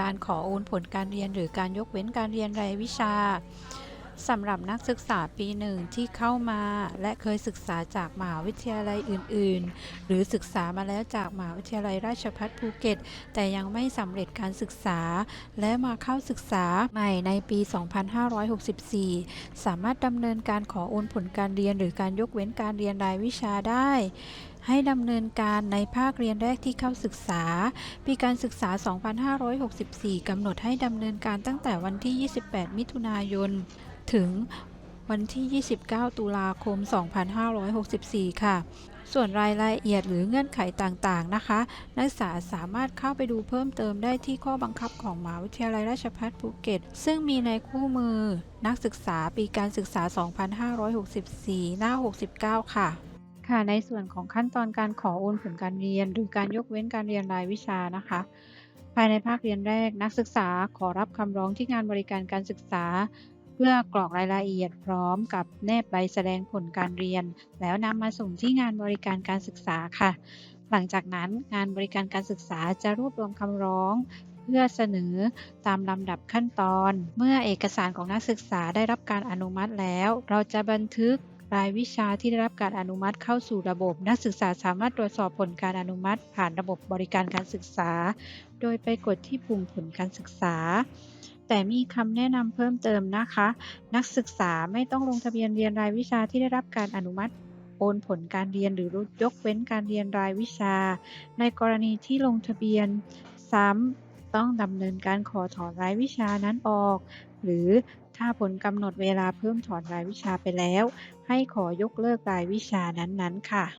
การขอโอนผลการเรียน หรือการยกเว้นการเรียนรายวิชา สำหรับนักศึกษาปีหนึ่งที่เข้ามาและเคยศึกษาจากมหาวิทยาลัยอื่น ๆ หรือศึกษามาแล้วจากมหาวิทยาลัยราชภัฏภูเก็ต แต่ยังไม่สำเร็จการศึกษา และมาเข้าศึกษาใหม่ในปี 2564 สามารถดำเนินการขอโอนผลการเรียน หรือการยกเว้นการเรียนรายวิชาได้ให้ดำเนินการในภาคเรียนแรกที่เข้าศึกษา ปีการศึกษา 2564 กำหนดให้ดำเนินการตั้งแต่วันที่ 28 มิถุนายน ถึงวันที่ 29 ตุลาคม 2564 ค่ะ ส่วนรายละเอียดหรือเงื่อนไขต่างๆ นะคะ นักศึกษาสามารถเข้าไปดูเพิ่มเติมได้ที่ข้อบังคับของมหาวิทยาลัยราชภัฏภูเก็ต ซึ่งมีในคู่มือนักศึกษาปีการศึกษา 2564 หน้า 69 ค่ะค่ะในส่วนของขั้นตอนการขอโอนผลการเรียน หรือการยกเว้นการเรียนรายวิชานะคะ ภายในภาคเรียนแรกนักศึกษาขอรับคำร้องที่งานบริการการศึกษา เพื่อกรอกรายละเอียดพร้อมกับแนบใบแสดงผลการเรียน แล้วนำมาส่งที่งานบริการการศึกษาค่ะ หลังจากนั้นงานบริการการศึกษาจะรวบรวมคำร้องเพื่อเสนอตามลำดับขั้นตอน เมื่อเอกสารของนักศึกษาได้รับการอนุมัติแล้ว เราจะบันทึก รายวิชาที่ได้รับการอนุมัติเข้าสู่ระบบ นักศึกษาสามารถตรวจสอบผลการอนุมัติ ผ่านระบบบริการการศึกษา โดยไปกดที่ปุ่มผลการศึกษา แต่มีคำแนะนำเพิ่มเติมนะคะ นักศึกษาไม่ต้องลงทะเบียนเรียนรายวิชาที่ได้รับการอนุมัติโอนผลการเรียนหรือยกเว้นการเรียนรายวิชา ในกรณีที่ลงทะเบียนซ้ำต้องดำเนินการขอถอนรายวิชานั้นออก หรือ ถ้าผลกำหนดเวลาเพิ่มถอนรายวิชาไปแล้ว ให้ขอยกเลิกรายวิชานั้นๆ ค่ะ